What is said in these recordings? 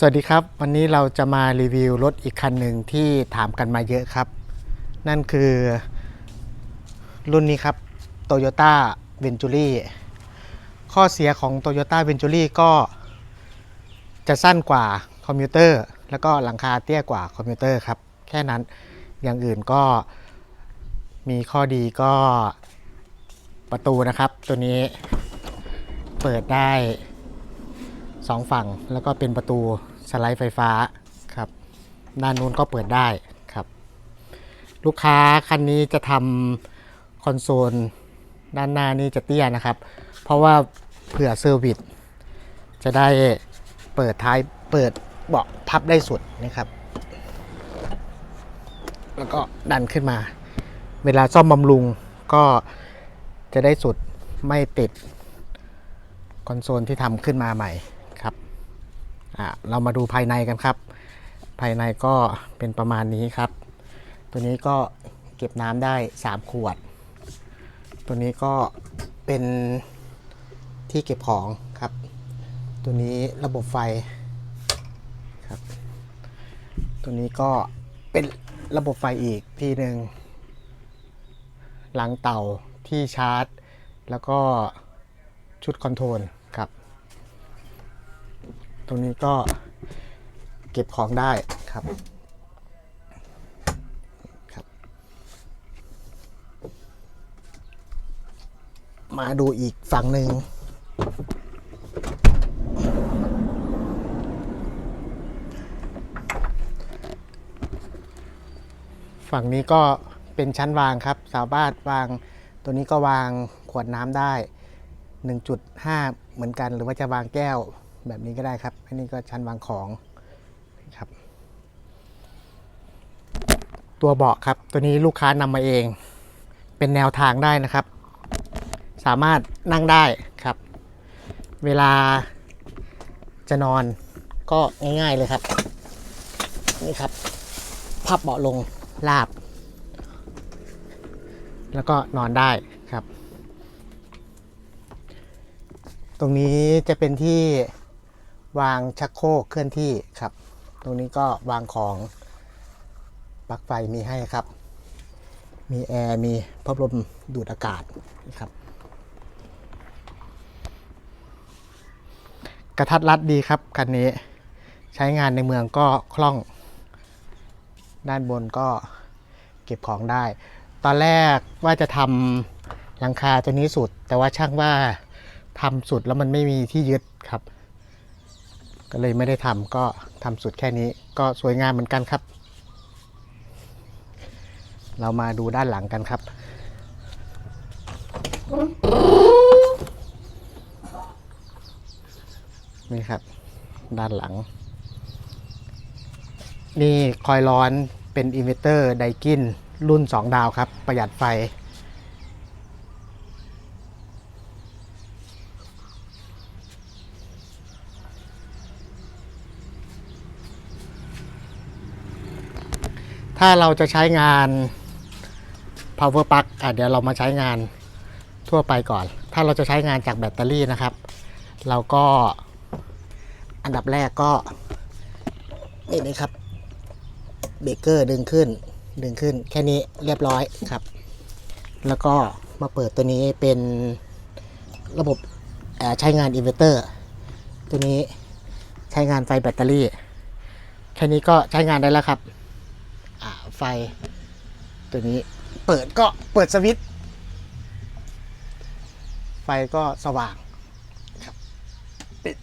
สวัสดีครับ วันนี้เราจะมารีวิวรถอีกคันหนึ่งที่ถามกันมาเยอะครับ นั่นคือรุ่นนี้ครับ Toyota Venturi ข้อเสียของ Toyota Venturi ก็จะสั้นกว่าคอมพิวเตอร์ แล้วก็หลังคาเตี้ยกว่าคอมพิวเตอร์ครับ แค่นั้นอย่างอื่นก็มีข้อดีก็ประตูนะครับ ตัวนี้เปิดได้ สองฝั่งแล้วก็เป็นประตูสไลด์ไฟฟ้าครับด้านนู้นก็เปิดได้ครับ ลูกค้าคันนี้จะทำคอนโซลด้านหน้านี่จะเตี้ยนะครับ เพราะว่าเผื่อเซอร์วิสจะได้เปิดท้ายเปิดเบาะพับได้สุดนะครับ แล้วก็ดันขึ้นมา เวลาซ่อมบำรุงก็จะได้สุดไม่ติดคอนโซลที่ทำขึ้นมาใหม่ เรามาดูภายในกันครับ ภายในก็เป็นประมาณนี้ครับ ตัวนี้ก็เก็บน้ำได้ 3 ขวด ตัวนี้ก็เป็นที่เก็บของครับ ตัวนี้ระบบไฟครับ ตัวนี้ก็เป็นระบบไฟอีกที่หนึ่งหลังเต่าที่ชาร์จ แล้วก็ชุดคอนโทรล ตรงนี้ก็เก็บของได้ครับครับ มาดูอีกฝั่งหนึ่งฝั่งนี้ก็เป็นชั้นวางครับ สามารถวางตัวนี้ก็วางขวดน้ำได้ 1.5 เหมือนกันหรือว่าจะวางแก้ว แบบนี้ก็ได้ครับ อันนี้ก็ชั้นวางของครับ ตัวเบาะครับ ตัวนี้ลูกค้านำมาเอง เป็นแนวทางได้นะครับ สามารถนั่งได้ครับ เวลาจะนอนก็ง่ายๆเลยครับ นี่ครับ พับเบาะลงลาบ แล้วก็นอนได้ครับ ตรงนี้จะเป็นที่ วางชักโครกเคลื่อนที่ครับ ตรงนี้ก็วางของปลั๊กไฟมีให้ครับ มีแอร์ มีพัดลมดูดอากาศนะครับ กระทัดรัดดีครับคันนี้ใช้งานในเมืองก็คล่อง ด้านบนก็เก็บของได้ ตอนแรกว่าจะทำหลังคาตัวนี้สุด แต่ว่าช่างว่าทำสุดแล้วมันไม่มีที่ยึดครับ ก็เลยไม่ได้ทำก็ทำสุดแค่นี้ก็สวยงามเหมือนกันครับ เรามาดูด้านหลังกันครับ นี่ครับ ด้านหลัง นี่คอยร้อนเป็นอินเวอร์เตอร์ไดกินรุ่น 2 ดาวครับ ประหยัดไฟ ถ้าเราจะใช้งาน power plug อะเดี๋ยวเรามาใช้งานทั่วไปก่อน ถ้าเราจะใช้งานจากแบตเตอรี่นะครับ เราก็อันดับแรกก็ นี่นี่ครับ เบรกเกอร์ดึงขึ้น ดึงขึ้น แค่นี้เรียบร้อยครับ แล้วก็มาเปิดตัวนี้เป็นระบบใช้งานอินเวอร์เตอร์ ตัวนี้ใช้งานไฟแบตเตอรี่ แค่นี้ก็ใช้งานได้แล้วครับ ไฟ ตัวนี้เปิดก็เปิดสวิตช์ไฟก็สว่างครับปิด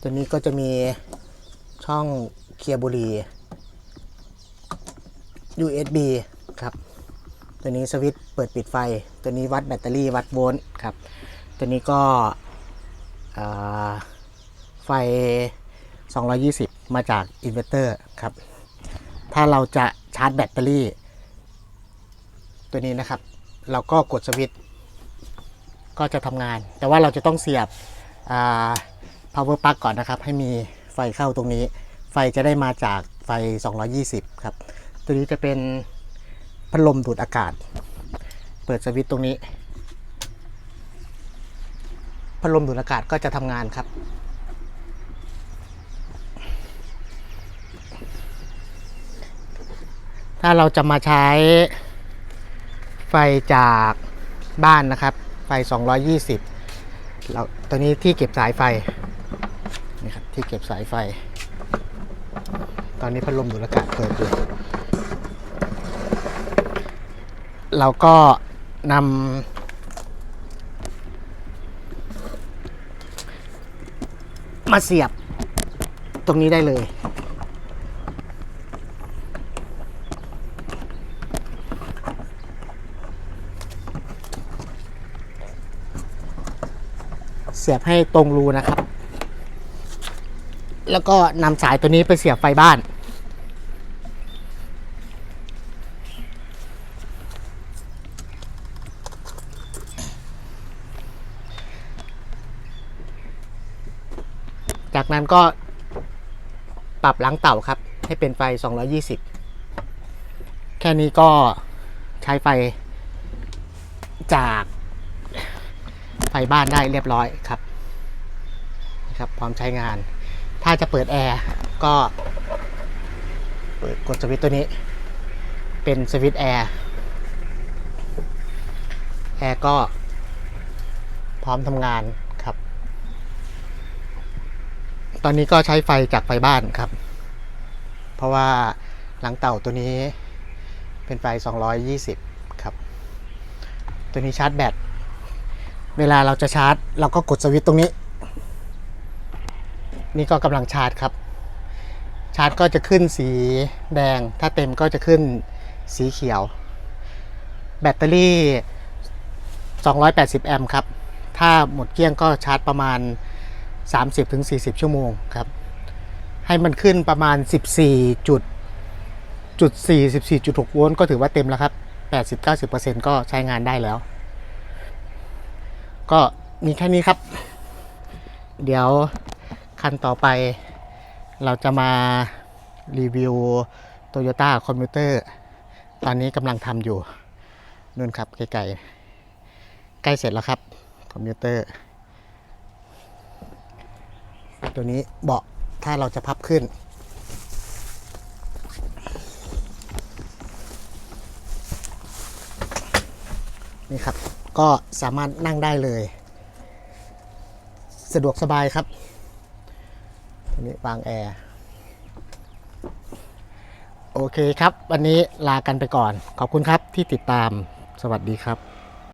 ตัวนี้ก็จะมีช่องเคลียร์บุรี USB ครับ ตัวนี้สวิตช์เปิดปิดไฟ ตัวนี้วัดแบตเตอรี่วัดโวลต์ครับ ตัวนี้ก็ไฟ 220 มาจากอินเวอร์เตอร์ครับ ถ้าเราจะชาร์จแบตเตอรี่ ตัวนี้นะครับ เราก็กดสวิตช์ก็จะทำงาน แต่ว่าเราจะต้องเสียบ power plug ก่อนนะครับ ให้มีไฟเข้าตรงนี้ ไฟจะได้มาจากไฟ 220 ครับ ตัวนี้จะเป็นพัดลมดูดอากาศ เปิดสวิตช์ตรงนี้ พัดลมดูดอากาศก็จะทำงานครับ ถ้าเราจะมาใช้ไฟจากบ้านนะครับ ไฟ 220เราตัวนี้ที่เก็บสายไฟนี่ครับที่เก็บสายไฟ ตอนนี้พัดลมดูดอากาศเปิดอยู่เราก็นำมาเสียบตรงนี้ได้เลย เสียบให้ตรงรูนะครับ แล้วก็นำสายตัวนี้ไปเสียบไฟบ้านจากนั้นก็ปรับหลังเต่าครับ ให้เป็นไฟ 220 แค่นี้ก็ใช้ไฟจาก ไฟบ้านได้เรียบร้อยครับนะครับพร้อมใช้งาน ถ้าจะเปิดแอร์ก็เปิดกดสวิตตัวนี้ เป็นสวิตแอร์แอร์ก็พร้อมทำงานครับ ตอนนี้ก็ใช้ไฟจากไฟบ้านครับ เพราะว่าหลังเต่าตัวนี้เป็นไฟ 220 ครับ ตัวนี้ชาร์จแบต เวลาเราจะชาร์จ เราก็กดสวิตช์ตรงนี้ นี่ก็กำลังชาร์จครับ ชาร์จก็จะขึ้นสีแดง ถ้าเต็มก็จะขึ้นสีเขียว แบตเตอรี่ 280 แอมป์ครับ ถ้าหมดเกลี้ยงก็ชาร์จประมาณ 30-40 ชั่วโมงครับ ให้มันขึ้นประมาณ 14จุดจุด4 14.6 โวลต์ก็ถือว่าเต็มแล้วครับ 80-90%ก็ใช้งานได้แล้ว ก็มีแค่นี้ครับ เดี๋ยวคันต่อไป เราจะมารีวิว Toyota c o m m u t e r ตอนนี้กำลังทำอยู่นู่นครับไกลๆใกล้เสร็จแล้วครับคอมพิวเตอร์ ตัวนี้เบาะถ้าเราจะพับขึ้นครับ ก็สามารถนั่งได้เลย สะดวกสบายครับอันนี้วางแอร์โอเคครับ วันนี้ลากันไปก่อน ขอบคุณครับที่ติดตามสวัสดีครับ